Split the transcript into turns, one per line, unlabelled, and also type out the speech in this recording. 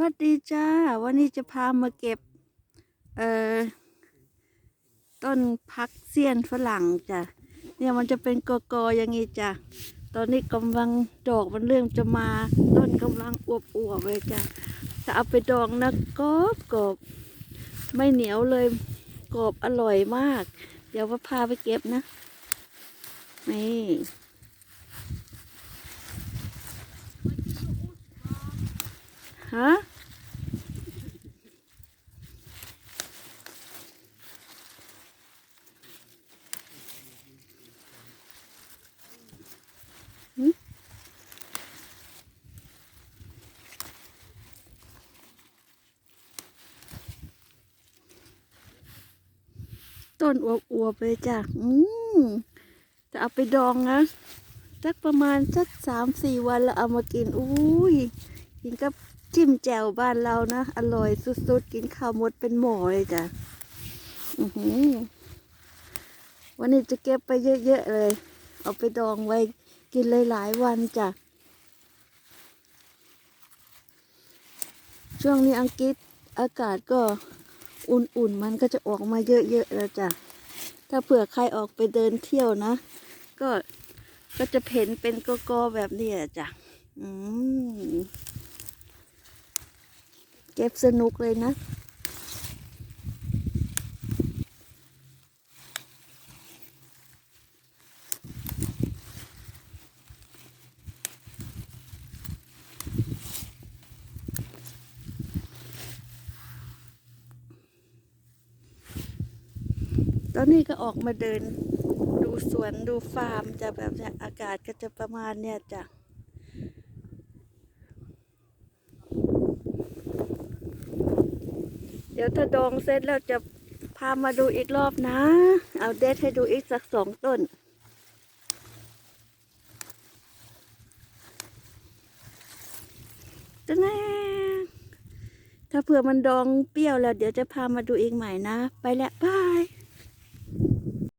วัสดีจ้า วันนี้จะพามาเก็บ เอ่อ ต้นพักเซียนฝรั่งจ้ะ เนี่ยมันจะเป็นกอกออย่างงี้จ้ะ ตอนนี้กำลังดอกมันเริ่มจะมา ต้นกำลังอวบอวบเลยจ้ะ ถ้าเอาไปดองนะกรอบกรอบไม่เหนียวเลยกรอบอร่อยมาก เดี๋ยวว่าพาไปเก็บนะ นี่ ฮะต้นอวบอวบๆเลยจ้ะ อืมจะเอาไปดองนะ สักประมาณสักสามสี่วันแล้วเอามากิน อุ้ย กินกับ จิ้มแจ่วบ้านเรานะ อร่อยสุดๆ กินข้าวหมดเป็นหมอเลยจ้ะวันนี้จะเก็บไปเยอะ ๆ เลย เอาไปดองไว้กินหลาย ๆ วันจ้ะ ช่วงนี้อังกฤษอากาศก็อุ่น ๆ มันก็จะออกมาเยอะ ๆ แล้วจ้ะ ถ้าเผื่อใครออกไปเดินเที่ยวนะ ก็ก็จะเห็นเป็นกกอๆแบบนี้อะจ้ะ อืม เก็บสนุกเลยนะ ตอนนี้ก็ออกมาเดินดูสวนดูฟาร์มจะแบบเนี้ยอากาศก็จะประมาณเนี้ยจ้ะ เดี๋ยวถ้าดองเสร็จแล้วจะพามาดูอีกรอบนะ เอาเด็ดให้ดูอีกสักสองต้น จะแน่ถ้าเผื่อมันดองเปรี้ยวแล้ว เดี๋ยวจะพามาดูอีกใหม่นะ ไปแล้วบาย